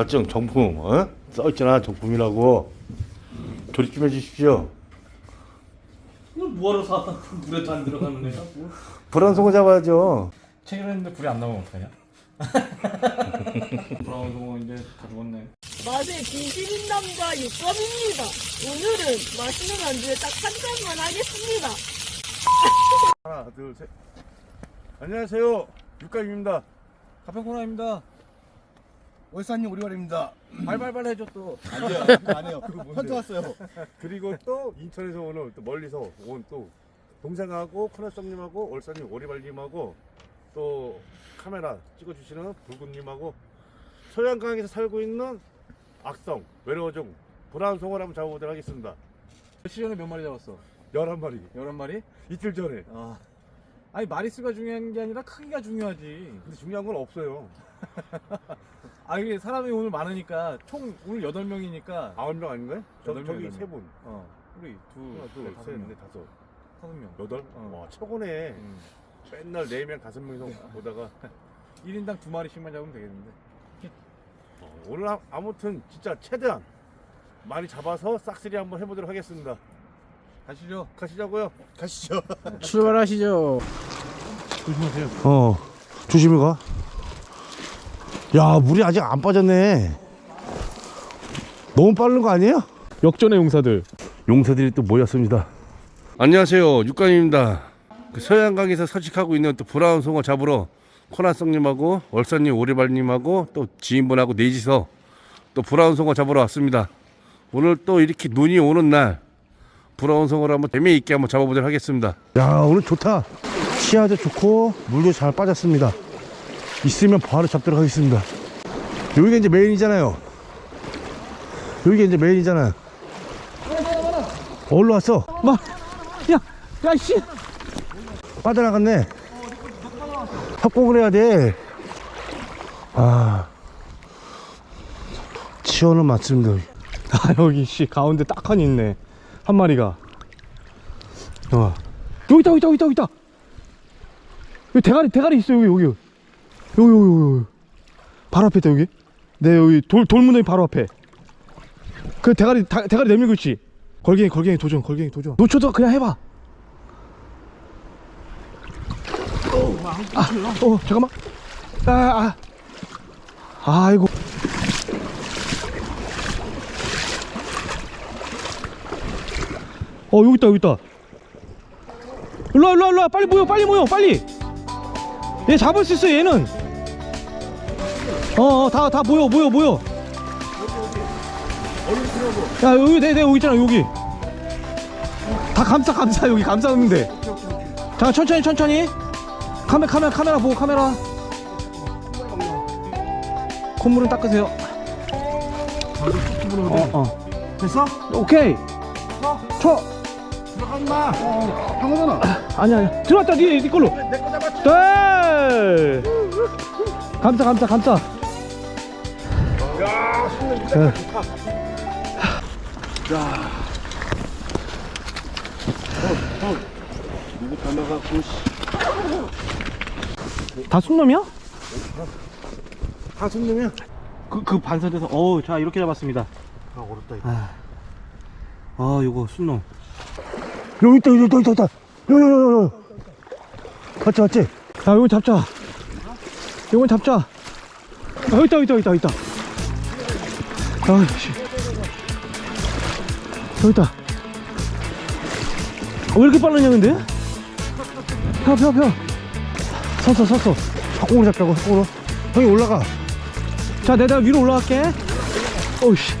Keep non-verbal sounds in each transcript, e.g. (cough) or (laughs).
봤죠? 정품, 어? 써있잖아, 정품이라고. 조립 좀 해주십시오. 이걸 뭐하러 사? 물에도 안 들어가는 애가 뭐? 불안 송어 잡아야죠. 체결했는데 불이 안 나오면 어떡하냐? (laughs) 브라운 동어 이제 다 죽었네. 맛의 남자 육감입니다. 오늘은 맛있는 안주에 딱 한 잔만 하겠습니다. 하나, 둘, 셋. 안녕하세요. 육감입니다. 가평코너입니다. 월사님 오리발입니다. (clears throat) 발발발 해줘 또. 아니요, 안 해요. 그거 헌터 왔어요. 그리고 또 인천에서 오늘 또 멀리서 온 또 동생하고 커널성님하고 얼싸님 오리발님하고 또 카메라 찍어주시는 불군님하고 소양강에서 살고 있는 악성 외로워종 브라운송어를 한번 잡아보도록 하겠습니다. 며칠 전에 몇 마리 잡았어? 11마리 11마리? 이틀 전에 아. 아니 마리수가 중요한 게 아니라 크기가 중요하지. 근데 중요한 건 없어요 (laughs) 아 이게 사람이 오늘 많으니까 총 오늘 8명이니까 9명 아닌가요? 저, 여덟 저기 명이네. 세 분. 어. 우리 둘, 하나 셋, 다섯 명. 둘셋넷 다섯 다섯 명. 여덟? 어. 와 최고네 음. 맨날 네 명 다섯 명이서 (laughs) 보다가 1인당 두 마리씩만 잡으면 되겠는데. 어, 오늘 아- 아무튼 진짜 최대한 많이 잡아서 싹쓸이 한번 해보도록 하겠습니다. 가시죠. 가시자고요. 가시죠. (laughs) 출발하시죠. 어, 조심히 가. 야, 물이 아직 안 빠졌네. 너무 빠른 거 아니에요? 역전의 용사들. 용사들이 또 모였습니다. 안녕하세요, 육관입니다. 그 서양강에서 서식하고 있는 또 브라운 송어 잡으러 코나성님하고 월사님, 오리발님하고 또 지인분하고 넷이서 또 브라운 송어 잡으러 왔습니다. 오늘 또 이렇게 눈이 오는 날 브라운 송어를 한번 재미있게 한번 잡아보도록 하겠습니다. 야, 오늘 좋다. 시야도 좋고 물도 잘 빠졌습니다. 있으면 바로 잡도록 하겠습니다. 여기가 이제 메인이잖아요. 여기가 이제 메인이잖아. 어디로 왔어? 마, 야, 야, 씨. 빠져나갔네. 협곡을 해야 돼. 아. 치어는 맞습니다. 아, 여기, 씨, 가운데 딱 하니 있네. 한 마리가. 어. 여기 있다, 여기 있다, 여기 있다, 여기 대가리, 대가리 있어, 여기, 여기. 여기, 여기, 여기. 여기. 바로 앞에 있다, 여기. 네, 여기 돌, 돌무더기 바로 앞에. 그 대가리, 다, 대가리 내밀고 있지. 걸갱이, 걸갱이 도전, 걸갱이 도전. 놓쳐도 그냥 해봐. 아, 어, 잠깐만. 아, 아. 아이고. 어 여기 있다 여기 있다. 일로와 일로와 일로와. 빨리 모여 빨리 모여 빨리. 얘 잡을 수 있어 얘는. 어다 다 모여 모여 모여. 야 여기 내내 여기 있잖아 여기. 다 감싸 감싸 여기 감싸면 돼자 천천히 천천히. 카메 카메라 카메라 보고 카메라. 콧물은 닦으세요. 어, 어. 됐어? 오케이. 쳐 들어가지 마. 방어잖아. 아니야 아니야 들어왔다 니, 니 걸로 내 거 잡았지. 네 감싸 감싸 감싸 야, 손님 네. 누구 닮아갖고 다 순놈이야? 다 손님이야? 그, 그 반사돼서 어우 자 이렇게 잡았습니다 아, 어렵다, 이거. 아, 아 요거 순놈 여기 있다, 여기 있다, 여기 있다. 여기, 여기, 여기, 여기. 맞지, 맞지? 야 요거 잡자 요건 잡자 아, 여기 있다 여기 있다 여기 있다 여기 있다 아씨 여기 있다 어, 왜 이렇게 빠르냐 근데? 펴 펴 펴 섰어 섰어 석공으로 잡자고, 석공으로. 형이 올라가. 자 내가 위로 올라갈게 오우씨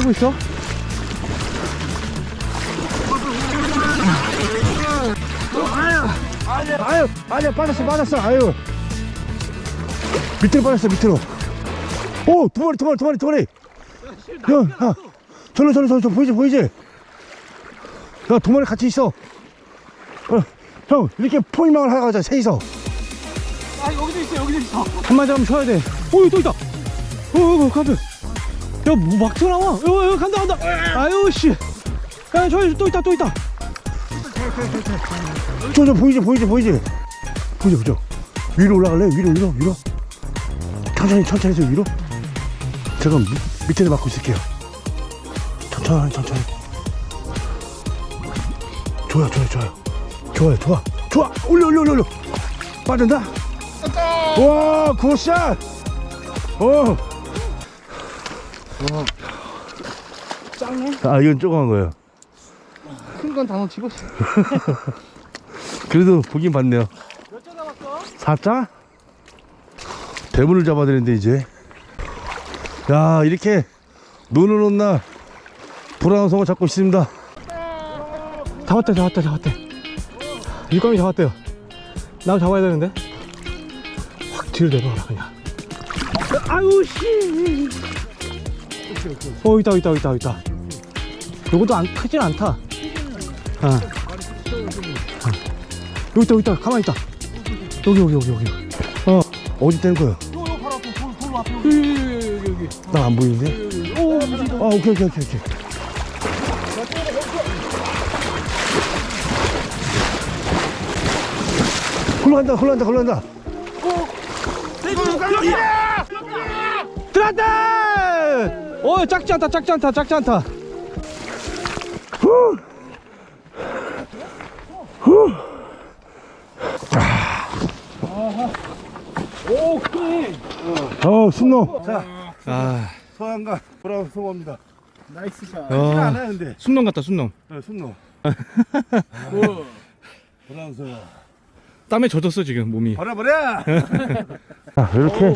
하고 있어? 아유, 아니야, 빠졌어, 빠졌어, 아유. 밑으로 빠졌어, 밑으로. 오, 두 마리, 두 마리, 두 마리, 두 마리. 형, 야, 저로, 저로, 저로, 저 보이지, 보이지? 야, 두 마리 같이 있어. 어, 형, 이렇게 포위망을 하고 가자, 셋이서. 아 여기도 있어 여기도 있어 한 마리 잡으면 쳐야 돼 오, 또 있다 어, 어, 깜짝 야, 뭐막 튀어나와. 어, 어, 간다 간다. 아유 씨야 저기 또 있다 또 있다. 저, 저, 보이지, 보이지, 보이지? 보이죠, 보죠? 위로 올라갈래? 위로 위로 위로? 천천히 천천히 좀 위로? 제가 밑, 밑에 막고 있을게요. 천천히 천천히. 좋아 좋아 좋아 좋아요 좋아. 좋아. 올려 올려 올려 올려. 빠진다. 와 굿샷 어 짱해? 아 이건 조그만 거예요. 큰 건 단어 집었어. (laughs) 그래도 보긴 봤네요. 몇자 남았어? 4자? 대문을 잡아야 되는데 이제. 야 이렇게 눈을 온나 불안한 송어 잡고 있습니다. 잡았다 잡았다 잡았다. 육감이 잡았대요. 나 잡아야 되는데. 확 뒤로 내려와라 그냥. 아유 씨 어, 있다, 있다, 있다, 있다. 요것도 안, 크진 않다. 어. 어. 여기 있다, 여기 있다. 가만히 있다. 여기, 여기, 여기, 여기. 어, 어디 뗀 거야? 나 안 보이는데? 오 아 오케이 오케이 오케이 오케이 흘러간다 흘러간다 흘러간다 들어왔다! 어, 작지 않다, 작지 않다, 작지 않다. 어 순놈 아, 서양가 브라운 송어입니다. 나이스 샷. 안 어, 해요 근데. 순놈 같다, 순놈. 네, 순놈 오. (laughs) 브라운 송어 땀에 젖었어, 지금, 몸이. 버려 버려! 자 이렇게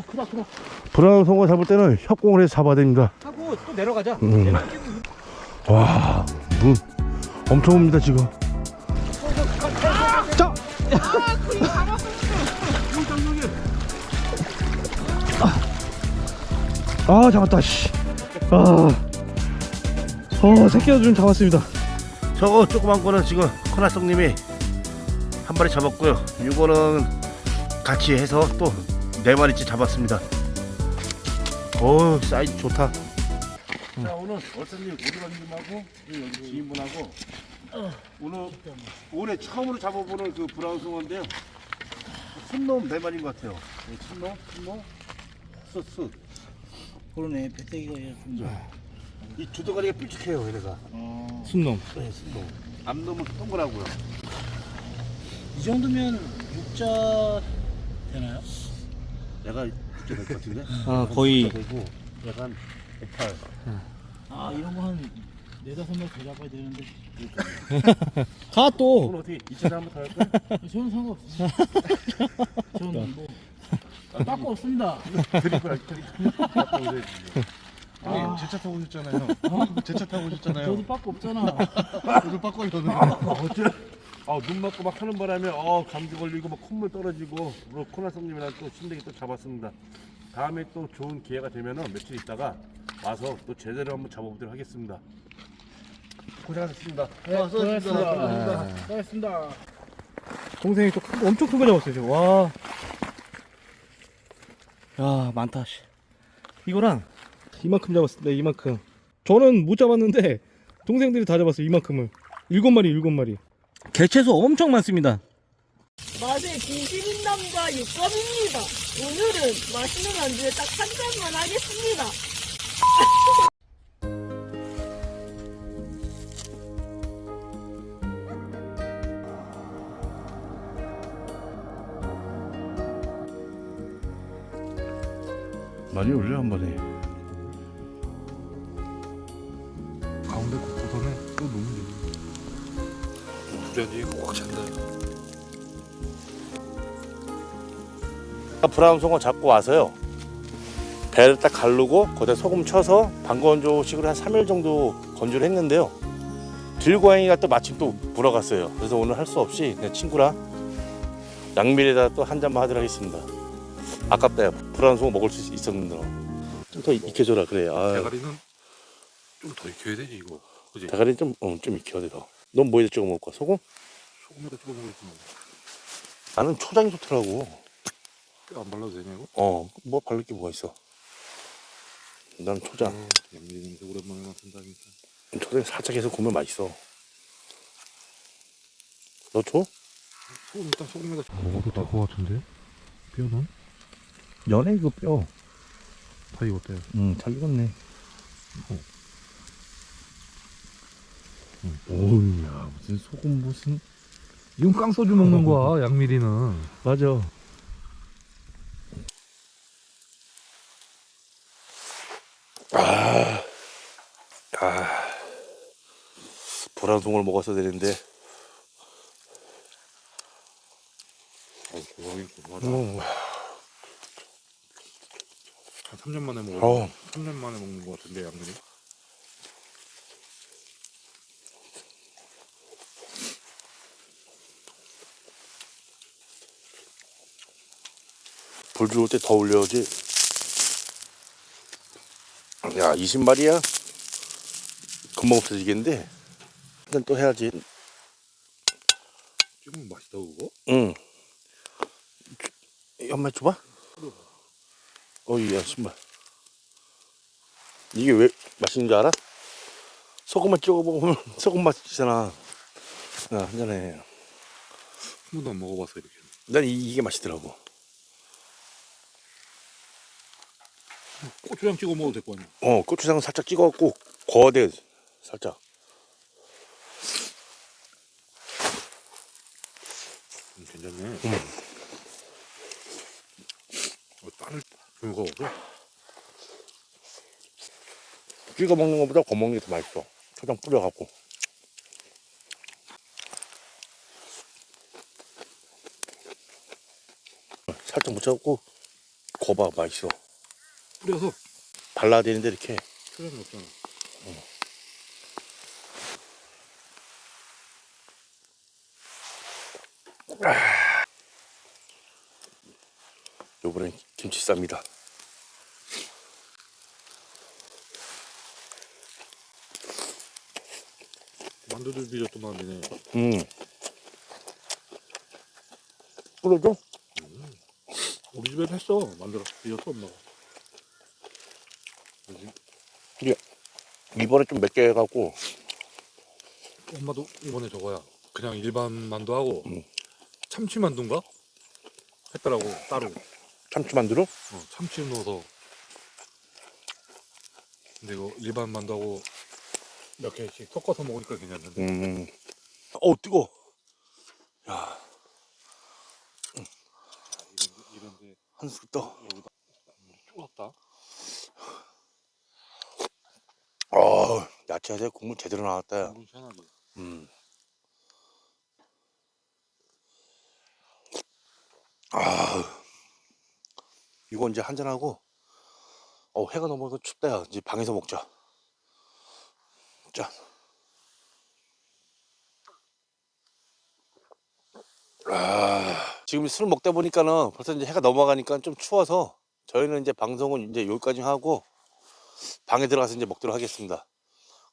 브라운 송어 잡을 때는 협공을 해서 잡아야 됩니다 하고 또 내려가자 음. 와 눈 엄청 옵니다 지금 자! 아, 잡았다, 씨. 아. 어, 새끼도 좀 잡았습니다. 저거 조그만 거는 지금 코나성님이 한 마리 잡았고요. 이거는 같이 해서 또 네 마리째 잡았습니다. 오 사이즈 좋다. 자 오늘 월사님 오리방님하고 여기 지인분하고 오늘 올해 처음으로 잡아보는 그 브라운 송어인데요. 순놈 네 마리인 것 같아요. 네, 순놈, 순놈, 숯숯. 그러네, 배때기가 좀. 이 두더가리가 삐죽해요, 얘네가. 순놈. 네, 순놈. 앞놈은 동그라고요. 이 정도면 육자 되나요? 내가 붙게 될것 같은데? 아, 거의. 되고 약간 오팔. 아, 이런 거한 네다섯 마리 더 잡아야 되는데. (laughs) 가, 또. 오늘 어떻게 2차 한번 더 할까? (laughs) 저는 상관없어요. (laughs) 저는 뭐. 빠꾸 없습니다. 드릴 거야, 드릴 거야. 아, 제차 타고 오셨잖아요. 제 차 타고 오셨잖아요. 저도 빠꾸 없잖아. 저도 빠꾸이 저는. 어째? 아, 눈 맞고 막 하는 바람에 어, 감기 걸리고 막 콧물 떨어지고 뭐 코나 성님이랑 또 신대기 또 잡았습니다. 다음에 또 좋은 기회가 되면은 며칠 있다가 와서 또 제대로 한번 잡아보도록 하겠습니다. 고생하셨습니다. 네, 수고하셨습니다. 수고하셨습니다 동생이 또 큰 거, 엄청 큰 거 잡았어요, 지금. 와. 야, 많다, 씨. 이거랑 이만큼 잡았습니다, 이만큼. 저는 못 잡았는데, 동생들이 다 잡았어요, 이만큼을. 일곱 마리, 일곱 마리. 개체수 엄청 많습니다. 맛의 남자 육감입니다. 오늘은 맛있는 안주에 딱 한 잔만 하겠습니다. 많이 올려 한 번에. 가운데 곳곳에 또 돼. 주변이 꽉 찬다. 브라운 송어 잡고 와서요. 배를 딱 가르고 거기다 소금 쳐서 방건조식으로 한 3일 정도 건조를 했는데요. 들고양이가 또 마침 또 물어갔어요. 그래서 오늘 할 수 없이 그냥 친구랑 양미리에다 또 한 잔만 하도록 하겠습니다. 아깝다. 브라운 송어 먹을 수 있었는데. 좀 더 익혀줘라 그래. 아, 대가리는 좀 더 익혀야 되지 이거. 그지? 대가리 좀, 어, 좀 익혀야 돼 더. 넌 뭐에다 찍어 먹을 거야? 소금? 소금에다 찍어 먹을지 뭐. 나는 초장이 좋더라고. 뼈안 발라도 되냐고? 어, 뭐 바를 게 뭐가 있어? 난 초장. 어, 양미리 냄새 오랜만에 맡은다 진짜. 초장 살짝 해서 구우면 맛있어. 너 줘? 소금 일단 소금에다. 먹어도 될 것 같은데? 뼈는? 연애 그 뼈. 다 익었대요. 응, 잘 익었네. 오우, 야, 무슨 소금 무슨. 이건 깡소주 먹는 거야, 양미리는. 맞아. 보라송을 먹었어야 되는데. 음, 한 3년 만에 먹어. 어. 3년 만에 먹는 거 같은데 양들이. 불 들어올 때 더 올려야지. 야, 20마리야? 금방 없어지겠는데? 일단 또 해야지. 찍으면 맛있다 그거. 응. 연말 줘봐. 어이, 야, 신발. 이게 왜 맛있는 줄 알아? 소금만 찍어 먹으면 (laughs) 소금 맛이잖아. 야, 한잔해. 한 번도 안 먹어봤어 이렇게. 난 이, 이게 맛있더라고. 고추장 찍어 먹어도 될 거 아니야. 어, 고추장 살짝 찍어갖고 돼. 살짝. 음, 괜찮네. 어, 먹어. 찍어 먹는 것보다 구워 먹는 게 더 맛있어. 초장 뿌려갖고. 살짝 묻혀갖고 구워봐 맛있어. 뿌려서 발라야 되는데 이렇게 초장이 없잖아. 요번엔 김치 쌉니다. 만두도 비렸더만 니네. 음. 뿌려줘? 우리 집에 했어. 만들어 비렸어 엄마가. 이번에 좀몇개 해갖고 엄마도 이번에 저거야. 그냥 일반 만두 하고 음. 참치 만두인가? 했더라고 따로. 참치 만두로 어, 참치 넣어서. 근데 이거 일반 만두하고 몇 개씩 섞어서 먹으니까 괜찮는데. 음. 어 뜨거. 야, 이런 이런 데 한술 떠. 여기다 쫄았다. 어, 야채에 국물 제대로 나왔다. 야. 물은 시원하게. 음. 아, 이거 이제 한잔 하고, 어 해가 넘어서 춥다. 야. 이제 방에서 먹자. 자. 아, 지금 술 먹다 보니까는 벌써 이제 해가 넘어가니까 좀 추워서 저희는 이제 방송은 이제 여기까지 하고 방에 들어가서 이제 먹도록 하겠습니다.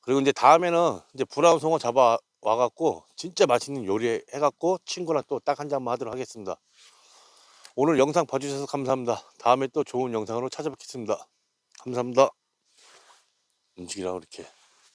그리고 이제 다음에는 이제 브라운 송어 잡아 와갖고 진짜 맛있는 요리 해갖고 친구랑 또 딱 한 잔만 하도록 하겠습니다. 오늘 영상 봐주셔서 감사합니다. 다음에 또 좋은 영상으로 찾아뵙겠습니다. 감사합니다. 움직이라고 이렇게.